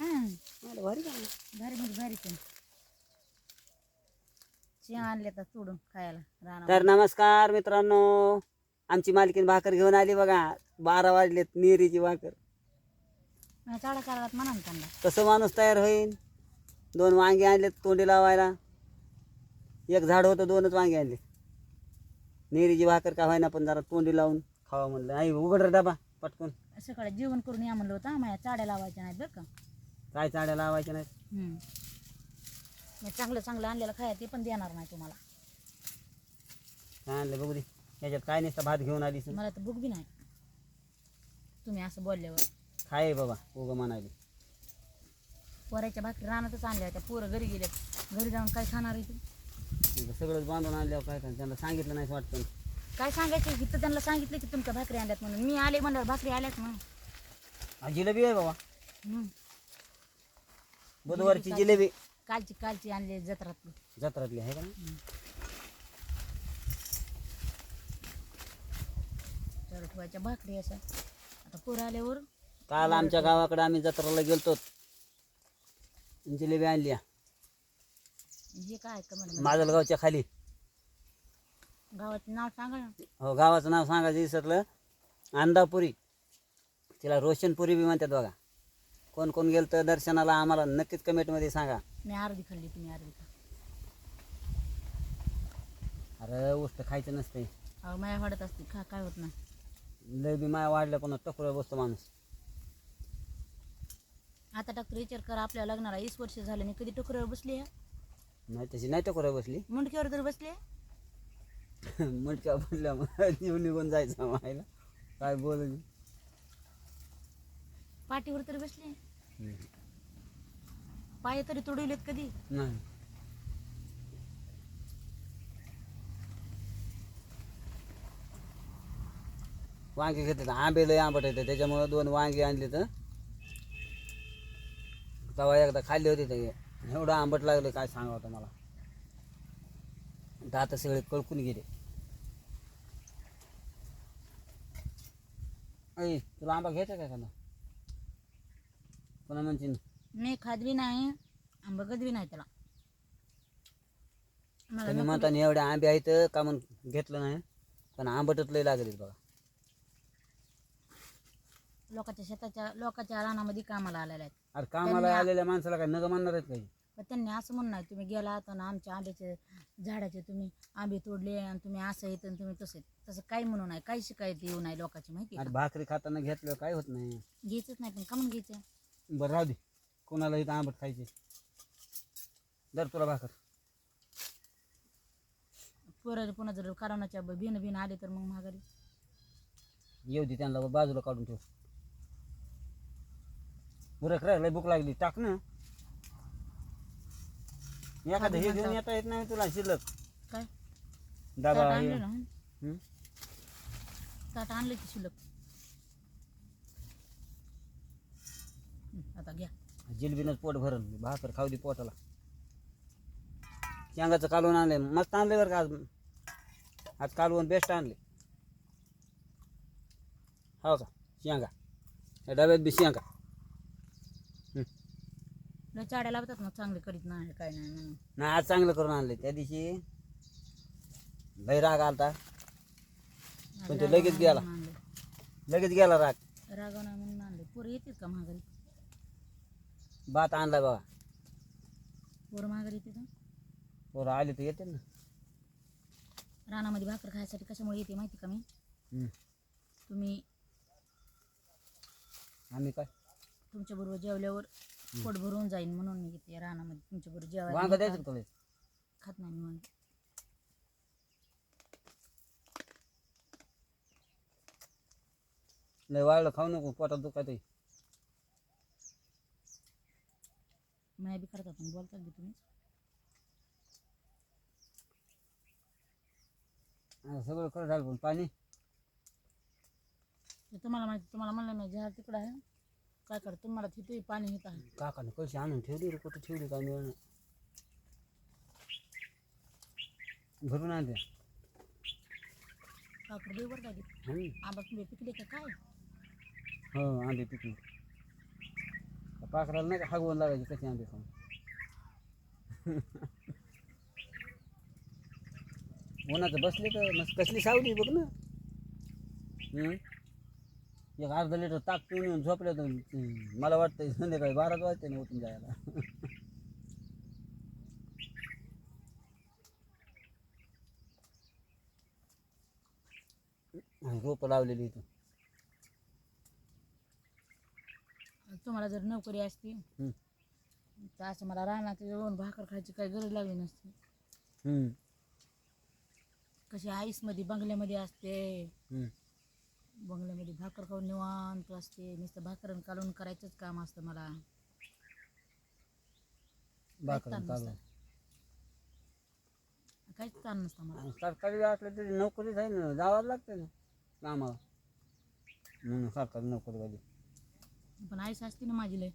हं, भारी का भारी म्हणजे भारी पण शेंग आणले तर तोडून खायला राहणार तर नमस्कार मित्रांनो आमची मालकीन भाकर घेऊन आली बघा. बारा वाजलेत निरीची भाकर. चाडा करायला म्हणा त्यांना. कसं माणूस तयार होईल दोन वांगे आणलेत तोंडी लावायला. एक झाड होतं दोनच वांगे आणले. निरीची भाकर का व्हायना पण जरा तोंडी लावून खावा म्हणलं. आई उघड रे डबा पटकन. सकाळी जेवण करून या म्हणलं होतं माझ्या चाड्या लावायच्या नाहीत बरं का? काय चाड्या लावायच्या नाहीत. मी चांगलं चांगलं आणलेलं खाया ते पण देणार नाही तुम्हाला. काय आणलं बघू दे. याच्यात काय नसतं भात घेऊन आलीस मला तर बुक बी नाही. तुम्ही असं बोलल्यावर. खाय बाबा उगं म्हणाली. पोराच्या भाकरी रानातच आणल्या होत्या. पोरं घरी गेले घरी जाऊन काय खाणार आहे तू? सगळंच बांधून आणल्यावर काय त्यांना सांगितलं नाही वाटतं. काय सांगायचं? इथं त्यांना सांगितलं की तुमच्या भाकरी आणल्यात म्हणून. मी आले म्हणल्यावर भाकरी आल्यात म्हणून. हा जिलेबी आहे बाबा. बुधवारची जिलेबी. कालची कालची आणली जत्रातली. जत्रातली आहे का तर ठेवायच्या भाकरी अशा. आता पोरं आल्यावर काल आमच्या गावाकडे आम्ही जत्राला गेलतो. जिलेबी आणली. हे काय का म्हणलं माजलगावच्या खाली. गावाचं नाव सांगा ना. हो गावाचं नाव सांगायचं विसरलं. अंदापुरी. तिला रोशनपुरी बी म्हणतात बघा. कोण कोण गेलं तर दर्शनाला आम्हाला नक्कीच कमेंटमध्ये सांगा. मी अर्धी खाल्ली तुम्ही अर्धी खा अरे उष्ट खायचं नसते अहो माया वाढत असते खा काय होत नाही. लय बी माया वाढल्या पण टकुऱ्या बसतो माणूस. आता डॉक्टर विचार करा आपल्या लग्नाला वीस वर्ष झाले आणि कधी टोकऱ्यावर बसली आहे? नाही तशी नाही टकुऱ्या बसली. मुंडक्यावर तर बसली आहे? मुंडक्या बोलल्या मग जीव निघून जायचा मायला. काय बोल पाठीवर तरी बसली पाय तरी तोडवलेत कधी? नाही. वांगे घेतात. आंबे लय आंबट येते त्याच्यामुळं दोन वांगे आणले तर तेव्हा एकदा खाल्ली होती ते. एवढं आंबट लागलं काय सांगा होतं मला. दात सगळे कळकून गेले. ऐ तुला आंबा घ्यायचा काय का पुन्हा म्हणशील? मी खादवी नाही आंबा गदवी नाही त्याला. मला तुम्ही नको म्हणता ना. एवढे आंबे आहेत का म्हणून घेतलं नाही? पण आंबटच लय लागले बघा. लोकांच्या शेताच्या लोकांच्या रानामध्ये कामाला आलेल्या आहेत. अरे कामाला आलेल्या माणसाला काय नग म्हणणार आहेत काही? पण त्यांनी असं म्हणणं तुम्ही गेला ना आमच्या आंब्याचे झाडाचे तुम्ही आंबे तोडले आणि तुम्ही असं येतं आणि तुम्ही तसं. तसं काही म्हणू नाही काही शिकायत येऊ नाही लोकांची माहिती आहे अरे भाकरी खाताना घेतलं काय होत नाही? का? घ्यायचंच नाही पण का म्हणून घ्यायचं? बरं राहू दे. कोणाला इथं आंबट खायचे दर तुला भाकर. पोरं पुन्हा जर कारोनाच्या बिन बिन आले तर मग माघारी. येऊ दे त्यांना बाजूला काढून ठेव. बुरक रे लय भूक लागली. टाक ना. एखादं हे घेऊन येता येत नाही तुला शिल्लक. काय? ताट हे. आणले ना? हं? ताट आणले की शिल्लक. आता घ्या. जिलबीनंच पोट भरण भाकर खाऊ दे पोटाला. शेंगाचं कालवून आणलंय. मस्त आणलंय बरं का आज. आज कालवून बेस्ट आणले हो का? शेंगा. या डब्यात बी शेंगा. लय चाड्या लावतात ना चांगले करीत नाही काय नाही म्हणून. नाही आज चांगलं करून आणले त्या दिवशी लय राग आलता. पण ते लगेच गेला. आणले लगेच गेला राग. नाही म्हणून आणले पोरं येतात का माघारी? भात आणलाय बघा पोरं माघारी आले तर येते ना. रानामध्ये भाकर खायसाठी कशामुळे येते माहिती का मी. तुम्ही आम्ही काय? तुमच्या बरोबर जेवल्यावर पोट भरून जाईन म्हणून मी येते रानामध्ये. तुमच्या बरोबर वांग जेवायला द्यायचं का तुला खात नाही मी वांगे. लय वाळलं खाऊ नको पोटात दुखायचं माया बी करतात पण बोलतात बी तुम्ही सगळं कर झालं पण पाणी. ते तुम्हाला माहिती तुम्हाला म्हणलं नाही झाड तिकडं आहे. काय कर तुम्हाला तिथे पाणी येत आहे. काकाने कळशी आणून ठेवली रे कुठं ठेवली काय मिळणं भरून आणते काकड बरं का ते. हं. आंबा तुझे पिकले का काय? हो आंबे पिकले. पाखराला नाही का हागवून लागायची कशी आंबे खाऊन? उन्हाचं बसले तर मस्त. कसली सावली बघ ना. हम्म? एक अर्धा लिटर ताक पिऊन येऊन झोपले तर हम्म, मला वाटतं संध्याकाळी बाराच वाजते ना उठून जायला. रोपं लावलेली इथं. तुम्हाला जर नोकरी असती हम्म. तर असं मला रानात येऊन भाकर खायची काही गरज लागली नसती. हम्म, कशी आईसमध्ये बंगल्यामध्ये असते. हम्म. बंगल्यामध्ये भाकर खाऊन निवांत असते. नुसतं भाकरण काढून करायचंच काम असतं मला. भाकरी ताण चालू नसतं. काहीच ताण नसतं मला. आणि सरकारी असलं तरी नोकरीच आहे ना जावंच लागतं ना कामाला. म्हणून सरकारी नोकरीवाली. पण आईस असते ना माझी लय.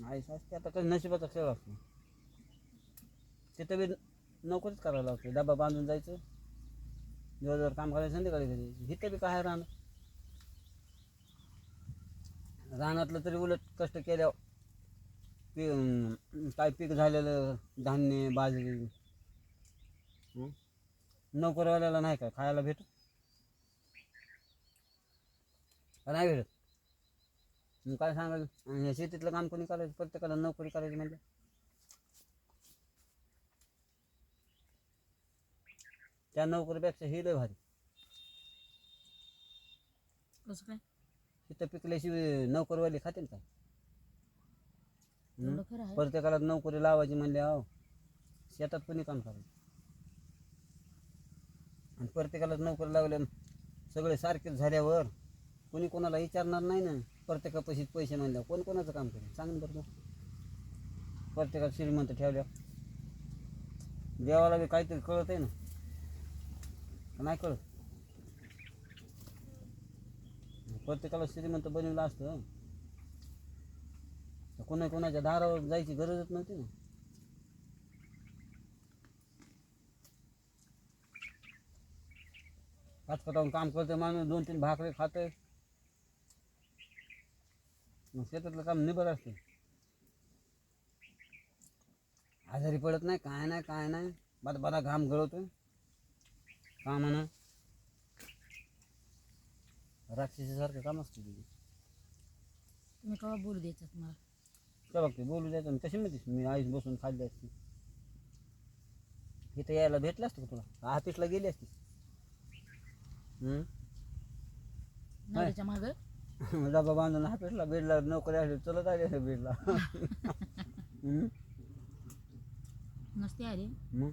आईस असते आता काही नशिबाचा खेळ असतो. तिथं बी नोकरीच करायला लागते डबा बांधून जायचं. दिवसभर काम करायचं संध्याकाळी घरी इथं बी काय राहणं रानातलं तरी उलट कष्ट केल्यावर पी काय पीक झालेलं धान्य बाजरी. नोकरवाल्याला नाही काय खायला भेटत? नाही भेटत. मग काय आणि हे शेतीतलं काम कोणी करायचं? प्रत्येकाला नोकरी करायची म्हणजे? त्या नोकरीपेक्षा ही लय भारी. कसं काय? तिथं पिकल्याशिवाय नोकरीवाली खाते काय? एवढं खरं आहे? प्रत्येकाला नोकरी लावायची म्हणले अहो शेतात कोणी काम करायचं? आणि प्रत्येकाला नोकरी लावल्या सगळे सारखेच झाल्यावर कोणी कोणाला विचारणार नाही ना? प्रत्येकापाशीच पैसे म्हणल्यावर कोण कोणाचं काम करेल? सांग बरं तू. प्रत्येकाला श्रीमंत ठेवल्या देवाला बी काहीतरी कळत आहे ना नाही कळत? प्रत्येकाला श्रीमंत बनवलं असतं. तर कोणा कोणाच्या दारावर जायची गरजच नव्हती ना. पाचपटावून काम करते माणूस दोन तीन भाकरे खाते मग शेतातलं काम निबर असते. आजारी पडत नाही काय नाही काय नाही. बादा बादा घाम गळवतोय कामानं. राक्षसीसारखं काम असतं तुझे तुम्ही केव्हा बोलू द्यायचं मला? त्या बघते बोलू द्यायचं कशी म्हणतेस मी आईस बसून खाल्ली असती. इथं यायला भेटलं असतं का तुला? ऑफिसला गेली असतीस हम्म? नवऱ्याच्या मागं? डबा बांधून ऑफिसला बेडला नोकरी असली चलत आली असते बेडला. हम्म? नसते आले. मग?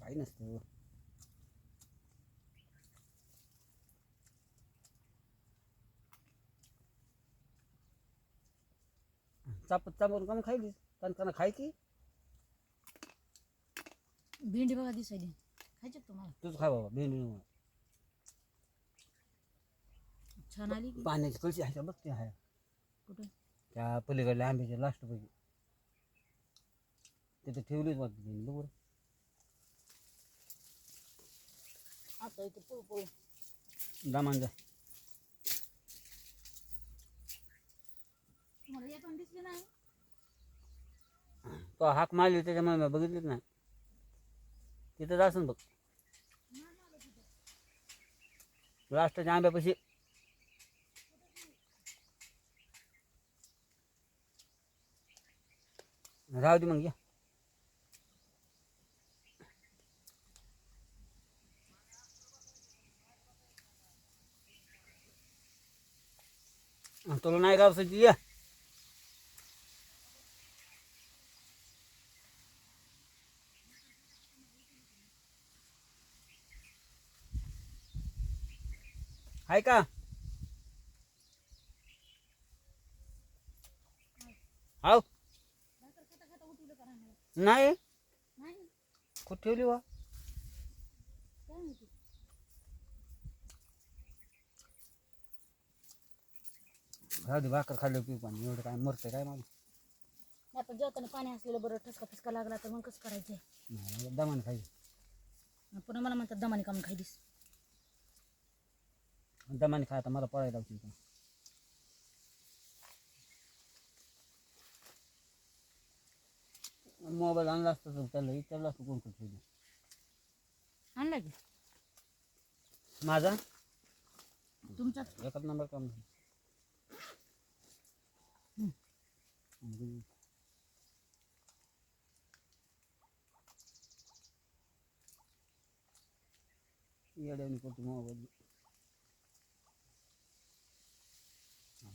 काही नसतं चापत चापून कम खायली कणकणं खाय की? भेंडी बघा दिसायली. खायचे का तुम्हाला? तूच खा बाबा भेंडी. छान आली की? पाण्याची कळशी आहे का? बघ ते आहे. कुठं? त्या पलीकडल्या आंब्याच्या लास्ट पैकी. तिथे ठेवलीच वाटते त्यांनी बरोबर आता इथे पळू पळू. दामान जा तुम्हाला येताना दिसले नाही? तो हाक मारली त्याच्यामुळे मी बघितलीच नाही. तिथंच जासन बघ. लास्टच्या आंब्यापाशी. राहू दे मग या. तुला नाही गावसाची या. आहे का? हाव? नाही. नाही कुठे ठेवली वा? राहू दे भाकर खाल्लं पिऊ पाणी. एवढं काय मरतंय काय माझं नाही पण जेवताना पाणी असलेलं बरं ठसका फिसका लागला तर मग कसं करायचं? नाही दमान खायचं पुन्हा मला म्हणतात दमाने कामून खायलीस दमाने खा आता मला पळायला लावतील का मोबाईल आणला असता तर त्याला विचारलं असतं कोण ठेवलं आणला की? माझा? तुमचाच एकच नंबर काम येड्याने करतो मोबाईल.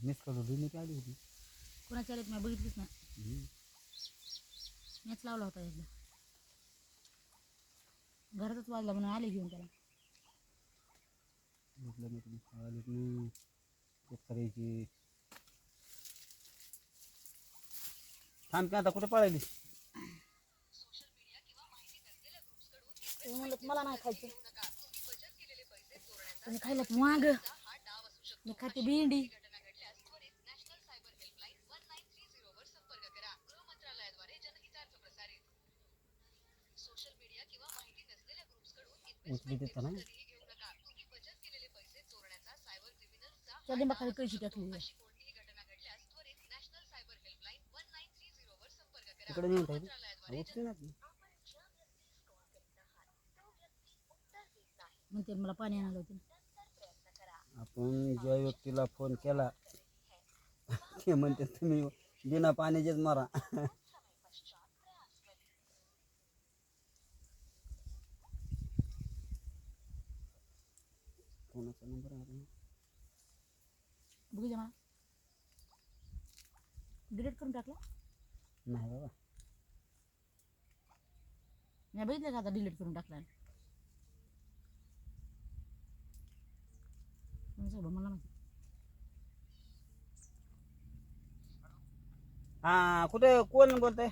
मिस करू डिलीट आली होती. कोणाच्या आलेत मी बघितलीच नाही. हम्म. मीच लावला होता एकदा. घरातच वाजला म्हणून आले घेऊन त्याला. म्हटलं मी तुम्ही आले की शेतकऱ्याची. थांब की आता कुठे पळायली ते म्हणलं मला नाही खायचं. तुम्ही खायला वांग मी खाते भेंडी. उचली तिथं ना. त्या लिंबाखाली कळशी टाकली तिकडे नेऊन टाकली उचली ना ती. म्हणते मला पाणी आणायला होते. आपण ज्या व्यक्तीला फोन केला ते म्हणते तुम्ही बिना पाण्याचेच मारा कोणाचा नंबर आहे बघू मला डिलीट करून टाकला? नाही बाबा. मी बघितलं का आता डिलीट करून टाकला मला माहिती हा कुठे कोण बोलतंय?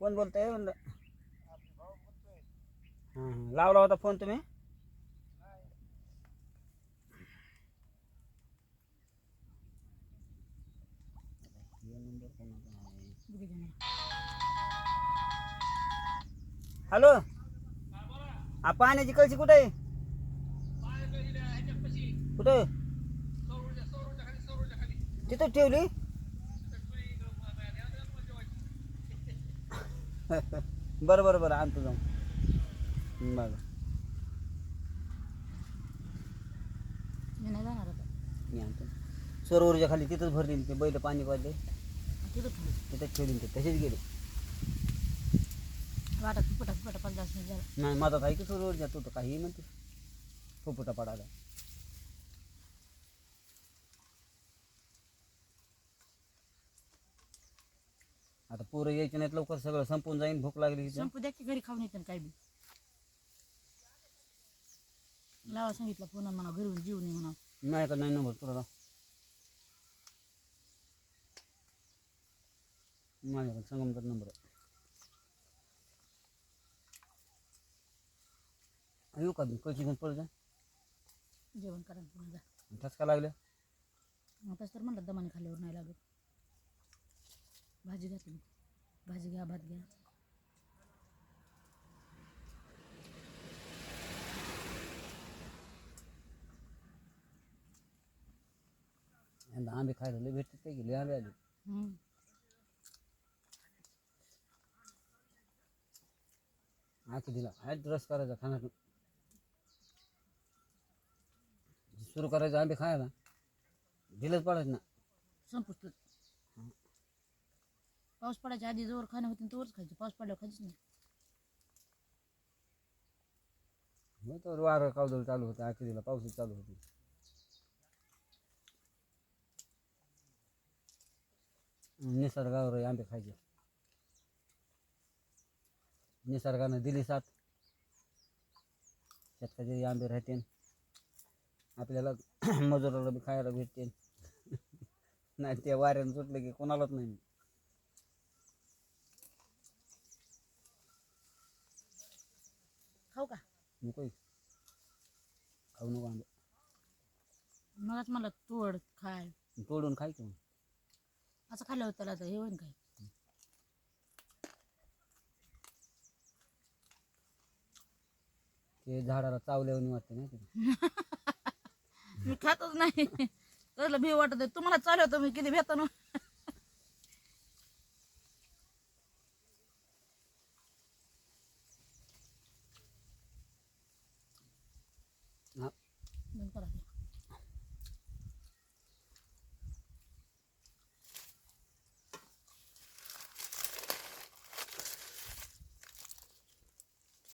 कोण बोलतंय? म्हणलं हां. लावला होता फोन तुम्ही बघू द्या मला हॅलो. हा पाण्याची कळशी कुठे आहे? कुठे तिथं ठेवली? बरं बरं बरं आणतो जाऊन. मी आता. मी आणतो. सरोवरच्या खाली तिथंच भरली ते बैल पाणी पाजले. तिथं ठेवली ते तसेच गेले. वाटत फुटा फुटा पन्नास मिनिट झाला. नाही माझा आहे की सरोवरच्या तू तर काही म्हणते. फुफुटा पडायला. आता पोरं यायचे नाहीत लवकर सगळं संपून जाईन भूक लागली इथं. संपू द्या की घरी खाऊन येतं काय बी. लावा सांगितलं पुन्हा म्हणा घरून जीव नाही म्हणा. नाही का नाही नंबर तुला लाव. माझ्याकडे संगमचा नंबर आहे. येऊ का मी कळशी घेऊन जा जेवण करा आणि पुन्हा जा. ठसका लागल्या आताच तर म्हणलं दमाने खाल्ल्यावर नाही लागत. भाजी घ्या तुम्ही. भाजी घ्या भात घ्या. यंदा आंबे खायला लय भेटतात काय गेले आंबे आले. हम्म. आखी दिला. ॲड रस करायचा खाण्यातून. सुरू करायचं आंबे खायला. दिलंच पडायचं ना. संपूच तू पाऊस पडायच्या आधी जोर खाणं होतं तोवरच खायचं. पाऊस पडल्यावर खायचंच नाही. मग तर वारं कावदळ चालू होतं आखी दिला पाऊसच चालू होते. निसर्गावर आंबे खायचे. निसर्गानं दिली साथ. शेतकरी आंबे राहते आपल्याला मजुराला बी खायला भेटते नाही ते वाऱ्यानं सुटलं की कोणालाच नाही खाऊ का? नको खाऊ नको आंबे. मगच मला तोड खाय. तोडून खायचं मग. असं त्याला आता हे होईन काय? ते झाडाला चावल्यावर वाटते नाही मी खातच नाही. कसलं भी वाटत आहे. तुम्हाला चालू होतं मी किती भेटतो ना?